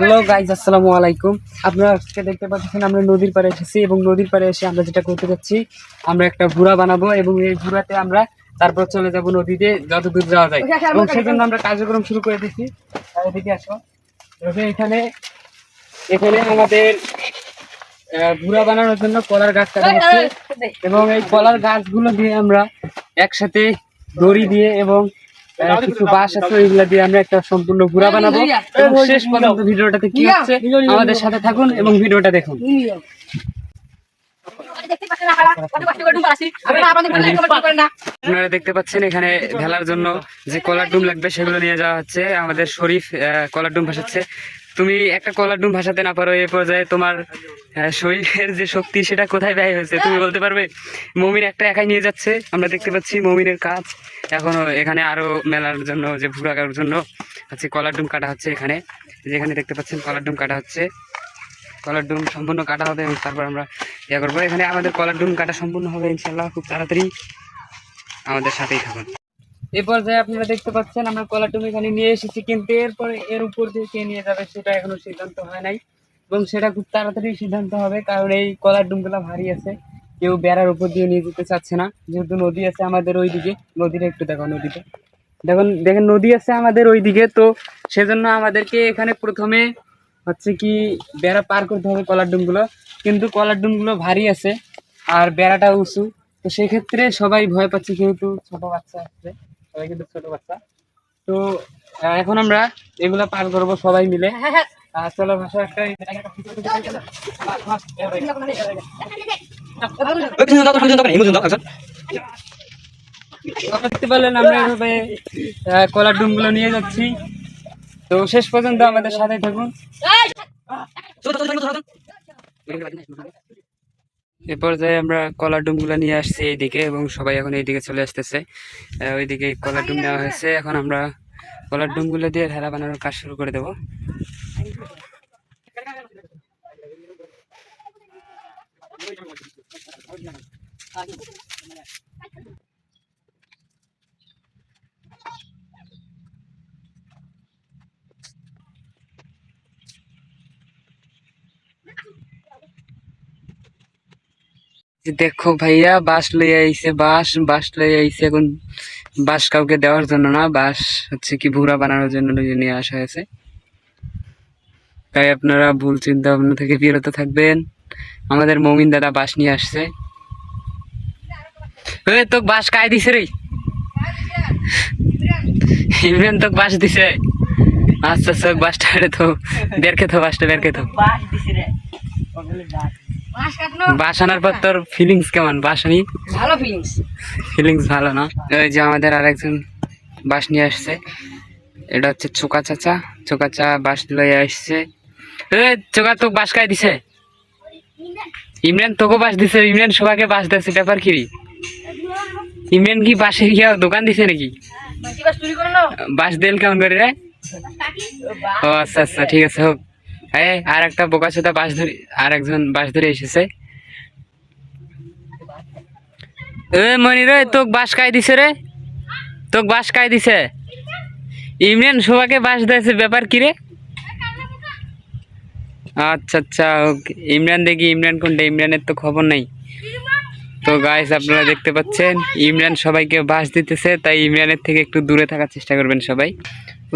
Hello guys আসসালামু আলাইকুম। আপনারা আজকে দেখতে পাচ্ছেন আমরা নদীর পাড়ে এসেছি এবং নদীর পাড়ে এসে আমরা যেটা করতে যাচ্ছি আমরা একটা ভুড়া বানাবো এবং এই ভুড়াতে আমরা তারপর চলে যাব নদীতে যত দূর যাওয়া যায়। এবং সেজন্য আমরা কার্যক্রম শুরু করে দিচ্ছি। এদিকে আসো। এবার এখানে এখানে আমাদের ভুড়া বানানোর জন্য কলার গাছ কাটা হচ্ছে এবং এই কলার গাছগুলো দিয়ে আমরা একসাথে দড়ি দিয়ে এবং কিছু বাস আছে ওইগুলা দিয়ে আমরা একটা সম্পূর্ণ ঘুরা বানাবো। এবং শেষ পর্যন্ত ভিডিওটাতে কি হচ্ছে আমাদের সাথে থাকুন এবং ভিডিওটা দেখুন। আপনারা দেখতে পাচ্ছেন এখানে ভেলার জন্য যে কলার ডুম লাগবে সেগুলো নিয়ে যাওয়া হচ্ছে। আমাদের শরীফ কলার ডুম ভাসাচ্ছে। তুমি একটা কলার ডুম ভাসাতে না পারো এই পর্যায়ে তোমার শরীরের যে শক্তি সেটা কোথায় ব্যয় হয়েছে? তুমি বলতে পারবে? মমিন একটা একাই নিয়ে যাচ্ছে। আমরা দেখতে পাচ্ছি মমিনের কাজ এখনও এখানে আরও মেলার জন্য যে ভুরাকার জন্য হচ্ছে কলার ডুম কাটা হচ্ছে এখানে। যেখানে দেখতে পাচ্ছেন কলার ডুম কাটা হচ্ছে। কলার ডুম সম্পূর্ণ কাটা হবে এবং তারপর আমরা ইয়ে করব। এখানে আমাদের কলার ডুম কাটা সম্পূর্ণ হবে ইনশাল্লাহ খুব তাড়াতাড়ি আমাদের সাথেই থাকুন। এই পর্যায়ে আপনারা দেখতে পাচ্ছেন, আমরা কলার ডুম এখানে নিয়ে এসেছি কিন্তু। এরপরে এর উপর দিয়ে কে নিয়ে যাবে সেটা এখনও সিদ্ধান্ত হয় নাই। এবং সেটা খুব তাড়াতাড়ি সিদ্ধান্ত হবে, কারণ এই কলার ডুমগুলো ভারী আছে। কেউ বেড়ার উপর দিয়ে নিয়ে যেতে চাচ্ছে না। যেহেতু নদী আছে আমাদের ওইদিকে, নদীটা একটু দেখো নদীতে। দেখুন, দেখেন নদী আছে আমাদের ওইদিকে, তো সেজন্য আমাদেরকে এখানে প্রথমে হচ্ছে কি বেড়া পার করতে হবে কলার ডুমগুলো। কিন্তু কলার ডুমগুলো ভারী আছে আর বেড়াটা উঁচু। তো সেক্ষেত্রে সবাই ভয় পাচ্ছে যেহেতু ছোট বাচ্চা আছে, সবাই কিন্তু ছোট বাচ্চা। তো এখন আমরা এগুলা পার করব সবাই মিলে। চলো ভাষা একটা দেখতে পারলেন আমরা এভাবে কলার ডুমগুলো নিয়ে যাচ্ছি। তো শেষ পর্যন্ত আমাদের সাথে থাকুন। এ পর্যায়ে আমরা কলার ডুমগুলো নিয়ে আসছি এইদিকে এবং সবাই এখন এইদিকে চলে আসতেছে। ওইদিকে কলার ডুম নেওয়া হয়েছে। এখন আমরা কলার ডুমগুলো দিয়ে ঢেলা বানানোর কাজ শুরু করে দেবো। দেখো ভাইয়া, বাস লই আইছে, বাস বাস লই আইছে এখন। বাস কাউকে দেওয়ার জন্য না, বাস হচ্ছে কি ভুড়া বানানোর জন্য লইয়ে নিয়ে আসা হয়েছে। তাই আপনারা ভুল চিন্তা ভাবনা থেকে বিরত থাকবেন। আমাদের মমিন দাদা বাস নিয়ে আসছে। তোক বাস কায় দিছে রে? ইমরান তোক বাস দিছে। আচ্ছা আচ্ছা বাসটা তো বের খেতো বাসটা বের খেতো বাস আনার পর তোর ফিলিংস কেমন? বাস আনি? ভালো ফিলিংস ফিলিংস ভালো না? ওই যে আমাদের আরেকজন বাস নিয়ে আসছে। এটা হচ্ছে চোকা চাচা। চোকা চা বাস লয়ে আসছে। এ চোকা তোকে বাস খাই দিছে? ইমরান তোকে বাস দিছে ইমরান সবাইকে বাস দিচ্ছে ব্যাপার কি? ইমরান কি বাসে গিয়া দোকান দিছে নাকি? বাস দেল কেমন করে রে? ও আচ্ছা আচ্ছা ঠিক আছে, হোক। এই, আর একটা বোকা চোদা বাস ধরে, আর একজন বাস ধরে এসেছে। এ, মনি রে, তোক বাস কাই দিছে রে। তোক বাস কাই দিছে। ইমরান সবাইকে বাস দিয়েছে, ব্যাপার কি রে? আচ্ছা আচ্ছা ওকে ইমরান দেখি, ইমরান কোনটা? ইমরানের তো খবর নাই। তো গাইস আপনারা দেখতে পাচ্ছেন, ইমরান সবাইকে বাস দিতেছে, তাই ইমরানের থেকে একটু দূরে থাকার চেষ্টা করবেন সবাই।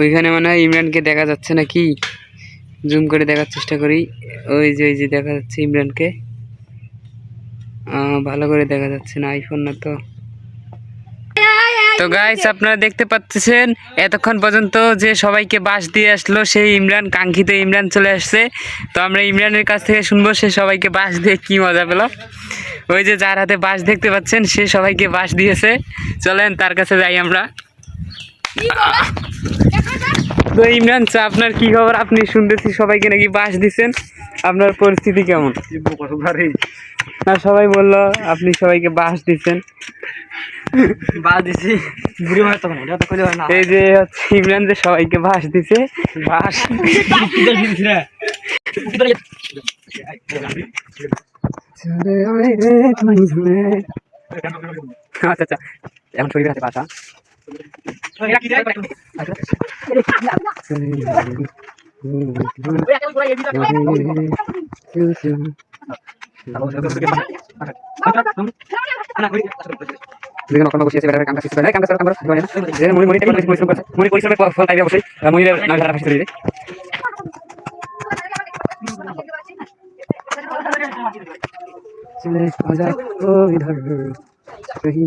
ওইখানে মনে হয় ইমরানকে দেখা যাচ্ছে নাকি? জুম করে দেখার চেষ্টা করি। ওই যে ওই যে দেখা যাচ্ছে ইমরানকে। ভালো করে দেখা যাচ্ছে না আইফোন না তো। তো গাইস আপনারা দেখতে পাচ্ছেন, এতক্ষণ পর্যন্ত যে সবাইকে বাস দিয়ে আসলো, সেই ইমরান, কাঙ্ক্ষিত ইমরান চলে আসছে। তো আমরা ইমরানের কাছ থেকে শুনব সে সবাইকে বাস দিয়ে কি মজা পেল। ওই যে যার হাতে বাস দেখতে পাচ্ছেন, সে সবাইকে বাস দিয়েছে। চলেন, তার কাছে যাই আমরা। তো ইমরান চা আপনার কি খবর? আপনি শুনতেছি সবাইকে নাকি বাস দিচ্ছেন আপনার পরিস্থিতি কেমন? না সবাই বলল আপনি সবাইকে বাস দিচ্ছেন এই যে হচ্ছে ইমরান যে সবাইকে বাস দিছে বাস আচ্ছা আচ্ছা। এখন শরীরের হাতে বাসা দুজন অকর্ম বসিয়েছে বেটার কামটা শিখতে পারে কামটা কাম করতে পারে না যে টাইম পরিশ্রম করছে পরিশ্রমের ফল ফল পাইবে অবশ্যই মনির নাম ধারা ফাঁসি দিবে চলে আজা ও ইধর কहीं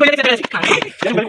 পারবে দেখ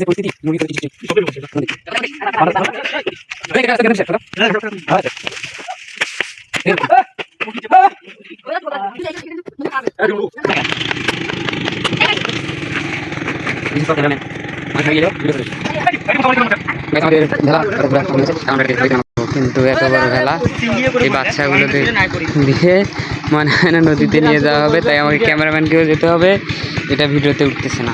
দেখ পরিস্থিতি মুভি তো কিছু কিন্তু এত বড় ভেলা এই বাচ্চাগুলোদের দিয়ে মনে হয় না নদীতে নিয়ে যাওয়া হবে, তাই আমাকে ক্যামেরাম্যানকেও যেতে হবে। এটা ভিডিওতে উঠতেছে না।